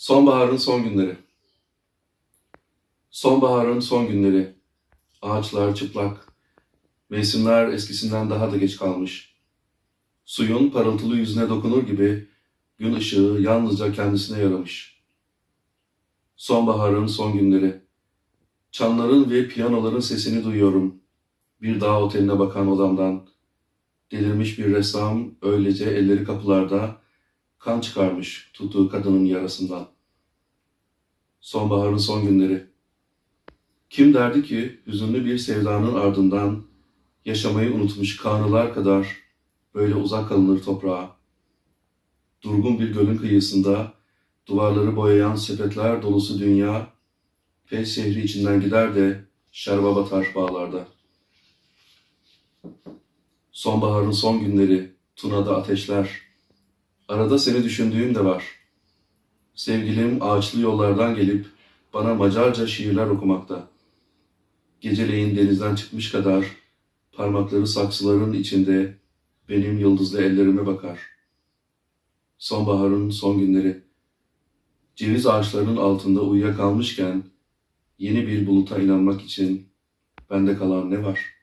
Sonbaharın son günleri. Sonbaharın son günleri. Ağaçlar çıplak. Mevsimler eskisinden daha da geç kalmış. Suyun parıltılı yüzüne dokunur gibi gün ışığı yalnızca kendisine yaramış. Sonbaharın son günleri. Çanların ve piyanoların sesini duyuyorum. Bir dağ oteline bakan odamdan. Delirmiş bir ressam öylece elleri kapılarda kan çıkarmış tuttuğu kadının yarasından. Sonbaharın son günleri. Kim derdi ki hüzünlü bir sevdanın ardından yaşamayı unutmuş kanılar kadar böyle uzak kalınır toprağa. Durgun bir gölün kıyısında duvarları boyayan sepetler dolusu dünya ve şehri içinden gider de şerba batar bağlarda. Sonbaharın son günleri, Tuna'da ateşler, Arada seni düşündüğüm de var. Sevgilim ağaçlı yollardan gelip bana Macarca şiirler okumakta. Geceleyin denizden çıkmış kadar parmakları saksıların içinde benim yıldızlı ellerime bakar. Sonbaharın son günleri. Ceviz ağaçlarının altında uyuyakalmışken yeni bir buluta inanmak için bende kalan ne var?''